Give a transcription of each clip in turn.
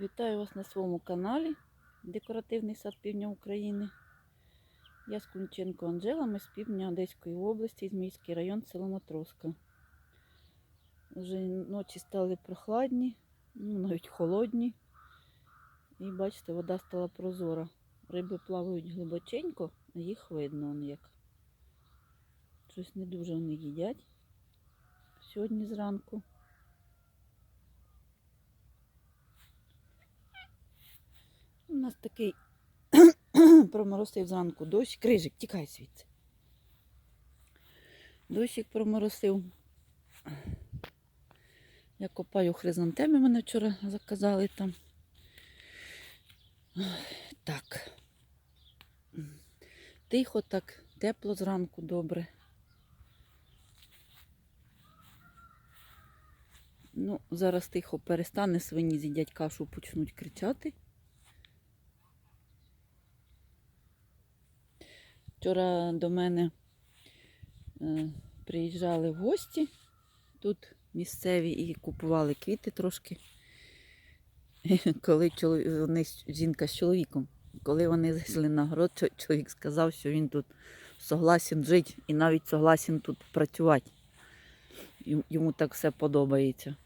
Вітаю вас на своєму каналі Декоративний сад Півдня України. Я Скунченко Анжела, ми з півдня Одеської області, Змійський район, село Матроска. Вже ночі стали прохладні, ну, навіть холодні. І бачите, вода стала прозора. Риби плавають глибоченько, а їх видно як. Щось не дуже вони їдять сьогодні зранку. У нас такий проморосив зранку дощ. Крижик, тікай звідси. Дощик проморосив. Я копаю хризантеми, мене вчора заказали там. Так. Тихо, так, тепло зранку добре. Ну, зараз тихо перестане, свині з'їдять кашу, почнуть кричати. Вчора до мене е, приїжджали в гості тут місцеві і купували квіти трошки. Коли вони, жінка з чоловіком, коли вони зайшли на город, чоловік сказав, що він тут согласен жити і навіть согласен тут працювати. Йому так все подобається.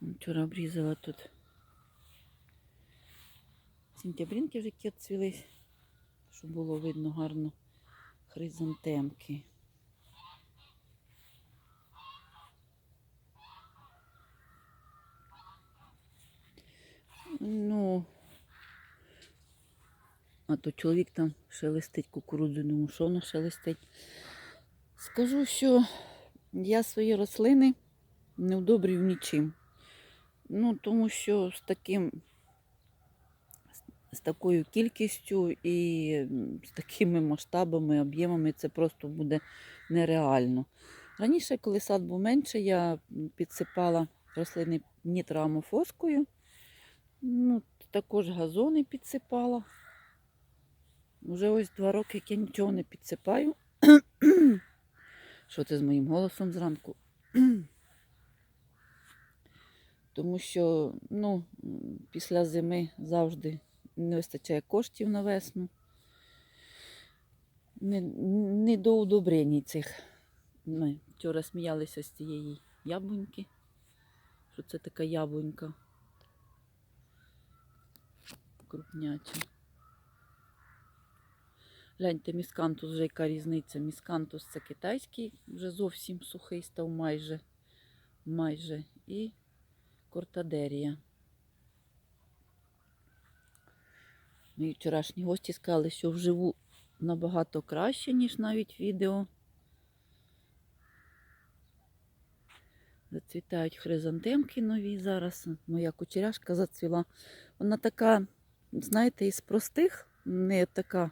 Вчора обрізала тут сентябринки вже які цвілись, щоб було видно гарно хризантемки. Ну, а то чоловік там шелестить кукурудзу, думаю, що воно шелестить. Скажу, що я свої рослини не вдобрюю нічим. Ну, тому що з таким з такою кількістю і з такими масштабами, об'ємами це просто буде нереально. Раніше, коли сад був менше, я підсипала рослини нітроамофоскою. Ну, також газони підсипала. Уже ось два роки, як я нічого не підсипаю. Що це з моїм голосом зранку? Тому що ну, після зими завжди не вистачає коштів на весну. Не, не до удобрень цих. Ми вчора сміялися з цієї яблуньки, що це така яблунька крупняча. Гляньте, міскантус вже яка різниця. Міскантус це китайський, вже зовсім сухий став майже. майже. І кортадерія. Мої вчорашні гості сказали, що вживу набагато краще, ніж навіть відео. Зацвітають хризантемки нові зараз. Моя кучеряшка зацвіла. Вона така, знаєте, із простих, не така,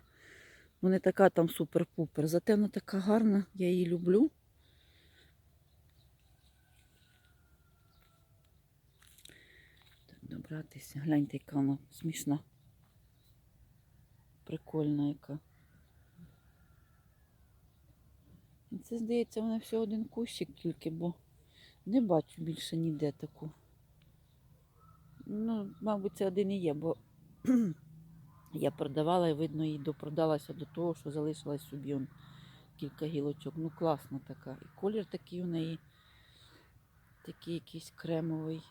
ну не така там супер-пупер. Зате вона така гарна, я її люблю. Так, добратися. Гляньте, яка вона смішна. Прикольна яка. Це, здається, вона всього один кущик тільки, бо не бачу більше ніде таку. Ну, мабуть, це один і є, бо я продавала і видно, її допродалася до того, що залишилась собі он кілька гілочок. Ну, класна така. І колір такий у неї, такий якийсь кремовий.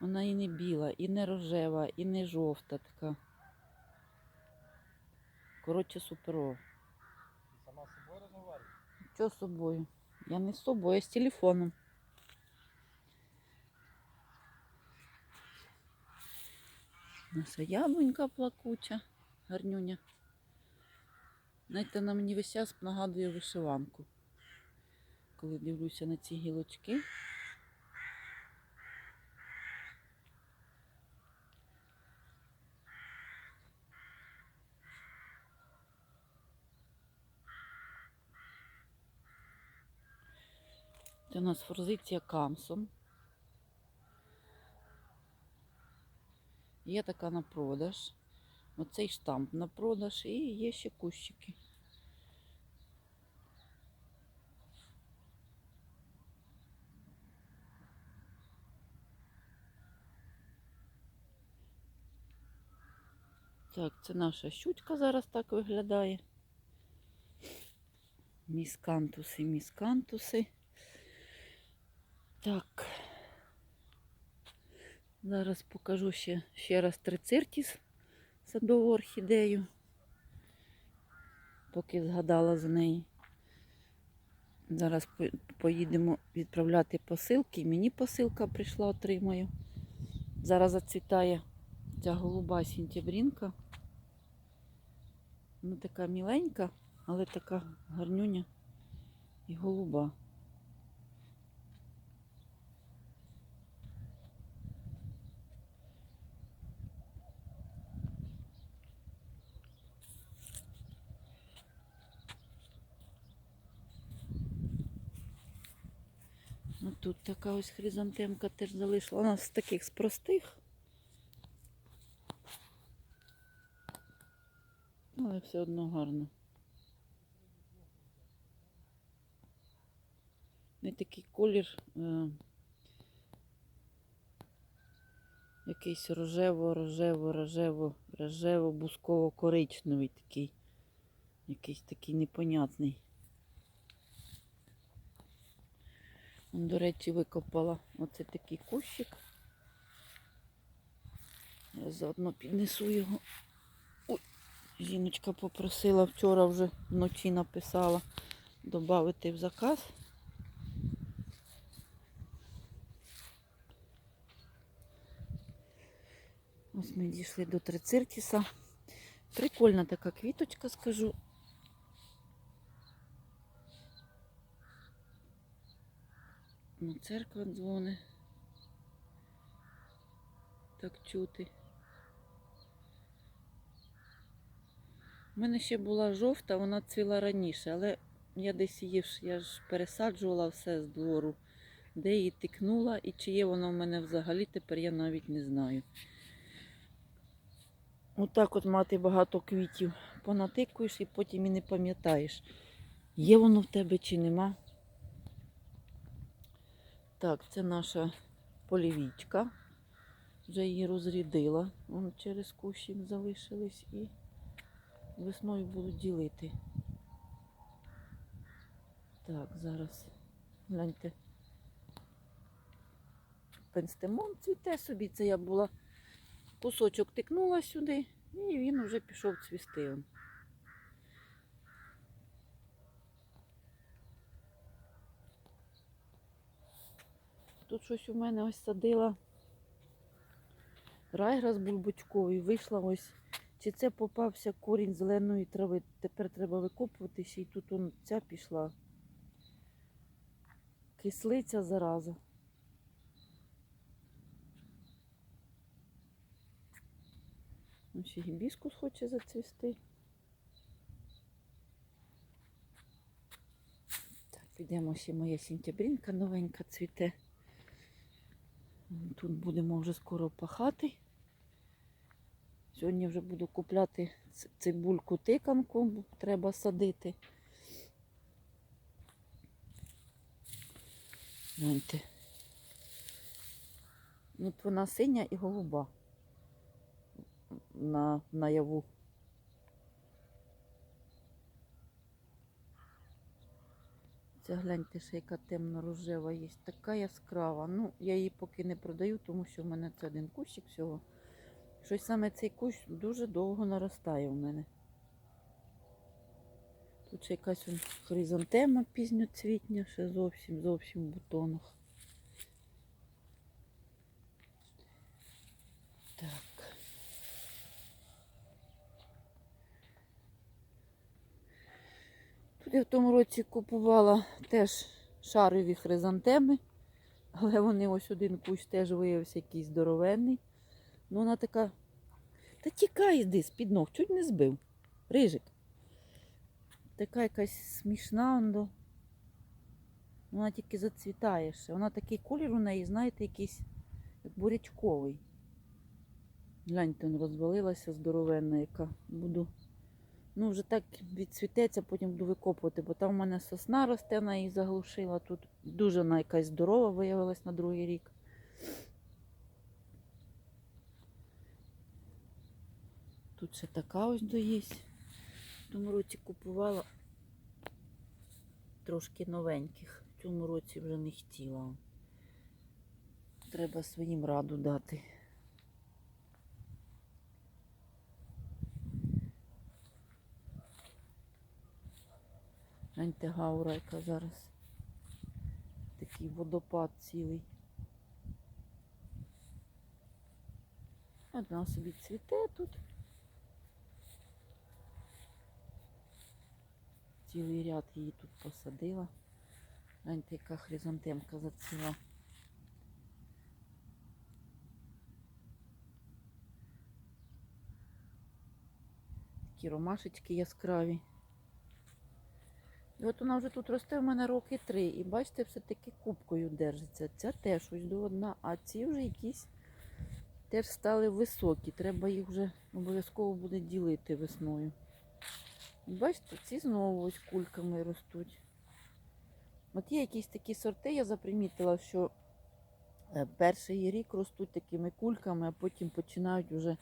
Вона і не біла, і не рожева, і не жовта така. Коротше, суперова. Ти сама з собою розмовляєш? Що з собою? Я не з собою, я з телефоном. Наша яблунька плакуча, гарнюня. Знаєте, вона мені весь час нагадує вишиванку. Коли дивлюся на ці гілочки. Це у нас форзиція камсом. Є така на продаж. Оцей штамп на продаж і є ще кущики. Так, це наша щучка зараз так виглядає. Міскантуси, міскантуси. Так. Зараз покажу ще, ще раз трициртіс садову орхідею. Поки згадала за неї. Зараз поїдемо відправляти посилки. Мені посилка прийшла, отримаю. Зараз зацвітає ця голуба сінтябрінка. Ну, така міленька, але така гарнюня і голуба. Ну, тут така ось хризантемка теж залишила. Нас з таких з простих. Але все одно гарно. Не такий колір. Е, якийсь рожево, рожево, рожево, рожево, бусково коричневий такий. Якийсь такий непонятний. Он, До речі, викопала оце такий кущик. Я заодно піднесу його. Ой, жіночка попросила вчора вже вночі написала додати в заказ. Ось ми дійшли до трициртіса. Прикольна така квіточка, скажу. Ну, церква дзвони. Так чути. У мене ще була жовта, вона цвіла раніше, але я десь її я ж пересаджувала все з двору, де її тикнула і чи є вона в мене взагалі, тепер я навіть не знаю. Отак от мати багато квітів. Понатикуєш і потім і не пам'ятаєш, є воно в тебе чи нема. Так, це наша полівічка. Вже її розрядила. Вон через кущик залишились і весною будуть ділити. Так, зараз гляньте. Пенстемон цвіте собі. Це я була кусочок тикнула сюди, і він вже пішов цвісти. Тут щось у мене ось садила райграс бульбочковий, вийшла ось. Чи це попався корінь зеленої трави? Тепер треба викопувати ще й тут он ця пішла. Кислиця зараза. Ну, ще гібіскус хоче зацвісти. Так, підемо ще моя сінтябрінка новенька цвіте. Тут будемо вже скоро пахати. Сьогодні вже буду купляти цибульку тиканку, бо треба садити. Гляньте. От вона синя і голуба на наяву. Ця гляньте, ще яка темно-рожева є. Така яскрава. Ну, я її поки не продаю, тому що в мене це один кущик всього. Щось саме цей кущ дуже довго наростає у мене. Тут ще якась хризантема пізньоцвітня, ще зовсім зовсім в бутонах. Так. Тут я в тому році купувала теж шарові хризантеми, але вони ось один кущ теж виявився якийсь здоровенний. Ну вона така. Та тікай йди з-під ног, чуть не збив. Рижик. Така якась смішна. Вона тільки зацвітає ще. Вона такий колір у неї, знаєте, якийсь як бурячковий. Гляньте, розвалилася здоровенна, яка буду. Ну, вже так відцвітеться, потім буду викопувати, бо там у мене сосна росте, вона її заглушила. Тут дуже вона якась здорова виявилась на другий рік. Тут ще така ось доїсть. В тому році купувала трошки новеньких. В цьому році вже не хотіла. Треба своїм раду дати. Гляньте гаура, яка зараз. Такий водопад цілий. От вона собі цвіте тут. Цілий ряд її тут посадила. Гляньте, яка хризантемка зацвіла. Такі ромашечки яскраві. І от вона вже тут росте в мене роки три. І бачите, все-таки кубкою держиться. Ця теж ось до одна, а ці вже якісь теж стали високі. Треба їх вже обов'язково буде ділити весною. Бачите, ці знову ось кульками ростуть. От є якісь такі сорти, я запримітила, що е, перший рік ростуть такими кульками, а потім починають вже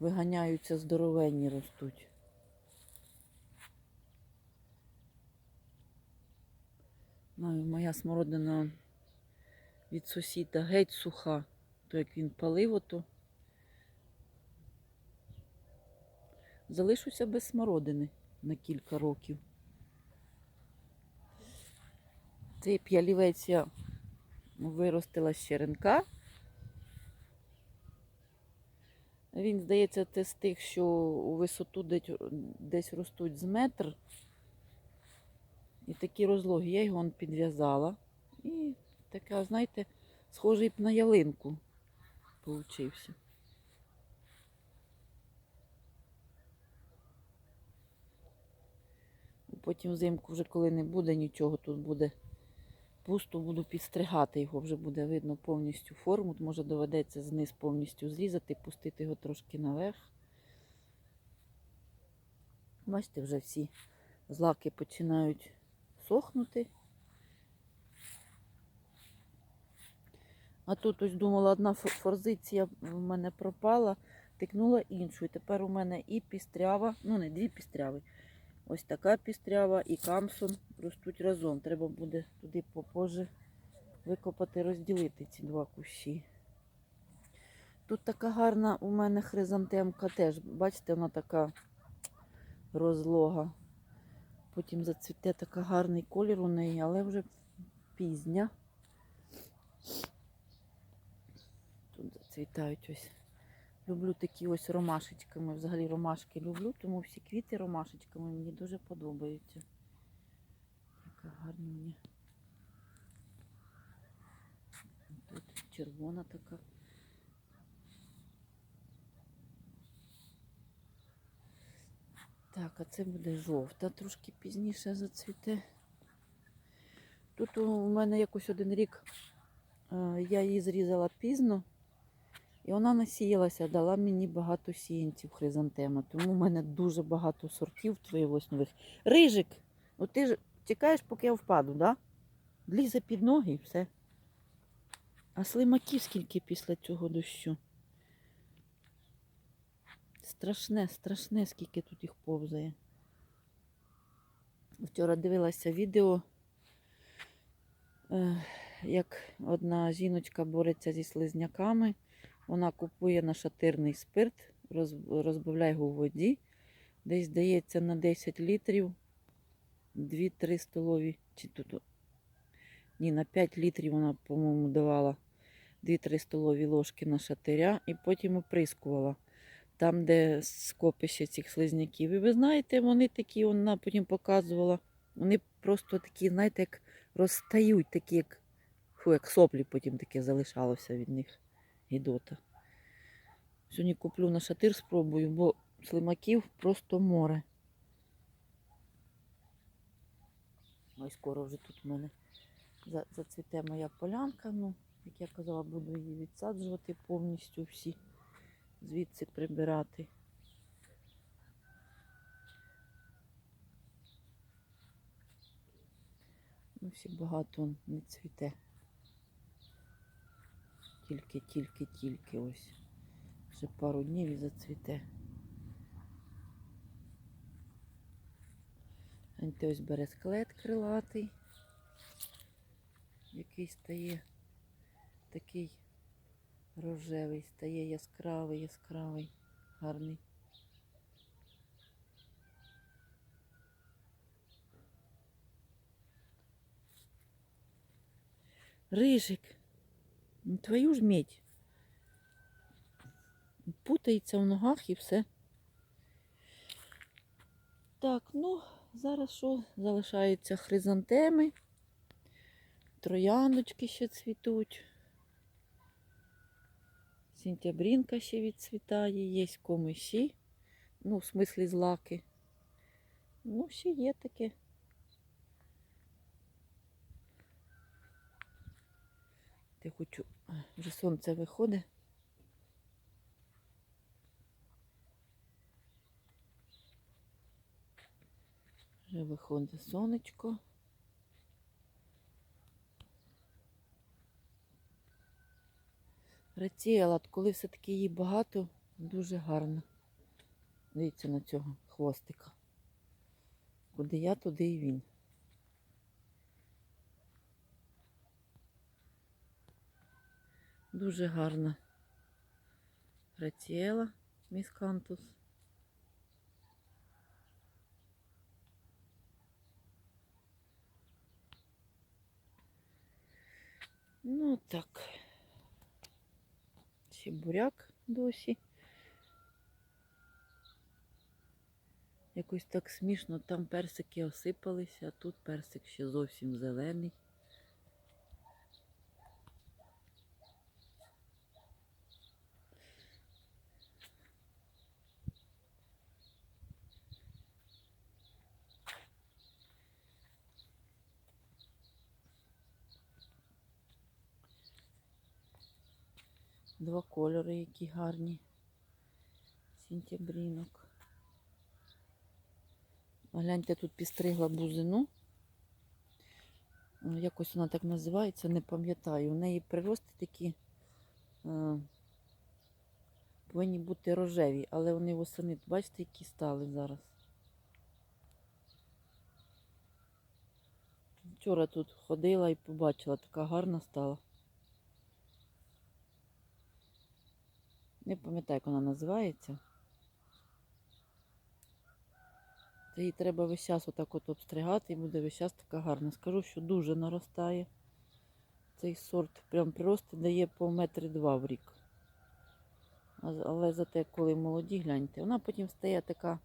виганяються здоровенні ростуть. Ну, і моя смородина від сусіда геть суха, то як він палив ото. Залишуся без смородини на кілька років. Цей п'ялівець я виростила з черенка. Він, здається, це з тих, що у висоту десь, ростуть з метр. І такі розлоги. Я його підв'язала. І така, знаєте, схожий б на ялинку получився. Потім взимку, вже коли не буде нічого, тут буде пусто, буду підстригати його, вже буде видно повністю форму. Може доведеться зниз повністю зрізати, пустити його трошки наверх. Бачите, вже всі злаки починають сохнути. А тут ось думала, одна форзиція в мене пропала, тикнула іншу. І тепер у мене і пістрява, ну не дві пістряви. Ось така пістрява і камсон ростуть разом. Треба буде туди попозже викопати, розділити ці два кущі. Тут така гарна у мене хризантемка теж. Бачите, вона така розлога. Потім зацвіте така гарний колір у неї, але вже пізня. Тут зацвітають ось. Люблю такі ось ромашечками. Взагалі ромашки люблю, тому всі квіти ромашечками мені дуже подобаються. Яка гарна. мені. Тут червона така. Так, а це буде жовта, трошки пізніше зацвіте. Тут у мене якось один рік е, я її зрізала пізно, і вона насіялася, дала мені багато сіянців хризантема. Тому в мене дуже багато сортів твоїх нових. Рижик, ну ти ж чекаєш, поки я впаду, да? Лізе під ноги і все. А слимаків скільки після цього дощу. Страшне, страшне, скільки тут їх повзає. Вчора дивилася відео, е, як одна жіночка бореться зі слизняками. Вона купує нашатирний спирт, розбавляє його в воді. Десь здається на 10 літрів 2-3 столові. Чи тут, ні, на 5 літрів вона, по-моєму, давала 2-3 столові ложки нашатиря і потім оприскувала там, де скопище цих слизняків. І ви знаєте, вони такі, вона потім показувала, вони просто такі, знаєте, як розстають, такі, як, фу, як соплі потім таке залишалося від них. Гідота. Сьогодні куплю на шатир, спробую, бо слимаків просто море. Ой, скоро вже тут в мене зацвіте моя полянка. Ну, як я казала, буду її відсаджувати повністю всі звідси прибирати. Ну, всі багато не цвіте. Тільки-тільки-тільки ось. вже пару днів і зацвіте. Аньте ось бере склет крилатий, який стає такий рожевий, стає яскравий, яскравий, гарний. Рижик, ну твою ж медь. Путається в ногах і все. Так, ну, зараз що? Залишаються хризантеми, трояндочки ще цвітуть. Сінтябрінка ще відцвітає, є комиші, ну, в смислі злаки. Ну, ще є таке. Ти хочу, вже сонце виходить. Вже виходить сонечко. Раціела, коли все-таки її багато, дуже гарно. Дивіться на цього хвостика. Куди я, туди і він. Дуже гарна Граціела міскантус. Ну так. Ще буряк досі. Якось так смішно, там персики осипалися, а тут персик ще зовсім зелений. Два кольори, які гарні. Сінтябрінок. Гляньте, тут підстригла бузину. Е, Якось вона так називається, не пам'ятаю. У неї прирости такі е, повинні бути рожеві, але вони восени, бачите, які стали зараз. Вчора тут ходила і побачила, така гарна стала. Не пам'ятаю, як вона називається. Та її треба весь час отак от обстригати і буде весь час така гарна. Скажу, що дуже наростає. Цей сорт прям прирости дає по метри два в рік. Але зате, коли молоді, гляньте, вона потім стає така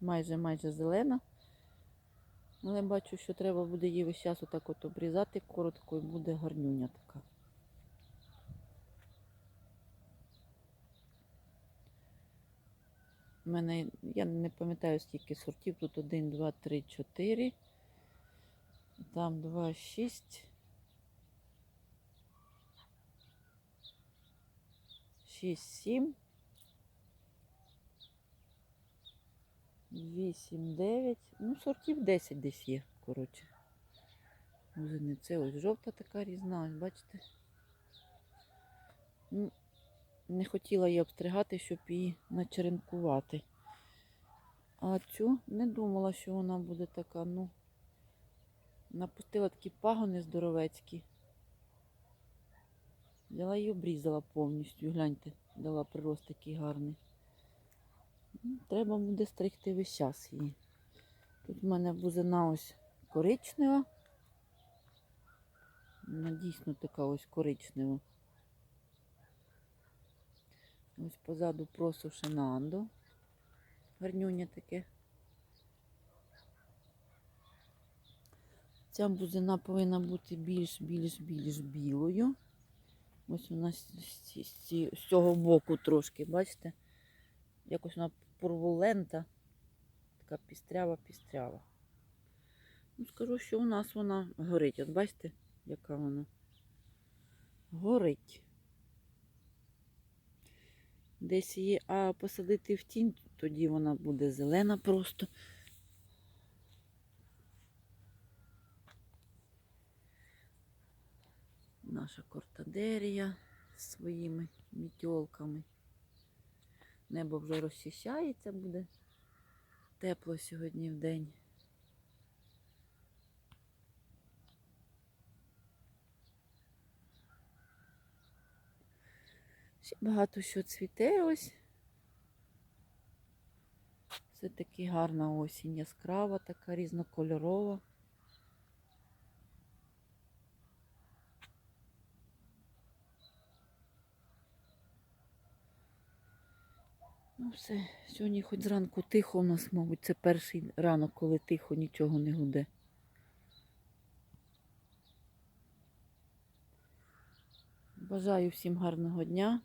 майже майже зелена. Але бачу, що треба буде її весь час отак от обрізати коротко і буде гарнюня така. У мене, я не пам'ятаю скільки сортів. Тут 1, 2, 3, 4. Там 2, 6. 6, 7. 8, 9. Ну, сортів 10 десь є, коротше. Бузини. Це ось жовта така різна, ось бачите. Ну, не хотіла її обстригати, щоб її начеренкувати. А цю не думала, що вона буде така, ну. Напустила такі пагони здоровецькі. Взяла і обрізала повністю. Гляньте, дала прирост такий гарний. Ну, Треба буде стригти весь час її. Тут в мене бузина ось коричнева. Вона дійсно така ось коричнева. Ось позаду просушенандо. Гарнюня таке. Ця бузина повинна бути більш, більш, більш білою. Ось вона з, з, цього боку трошки, бачите? Якось вона порвулента. Така пістрява-пістрява. Ну, скажу, що у нас вона горить. От бачите, яка вона горить. Десь її, а посадити в тінь, тоді вона буде зелена просто. Наша кортадерія з своїми мітьолками. Небо вже розчищається, буде тепло сьогодні в день. Багато що цвіте ось. Все таки гарна осінь, яскрава, така різнокольорова. Ну все, сьогодні хоч зранку тихо у нас, мабуть, це перший ранок, коли тихо, нічого не гуде. Бажаю всім гарного дня.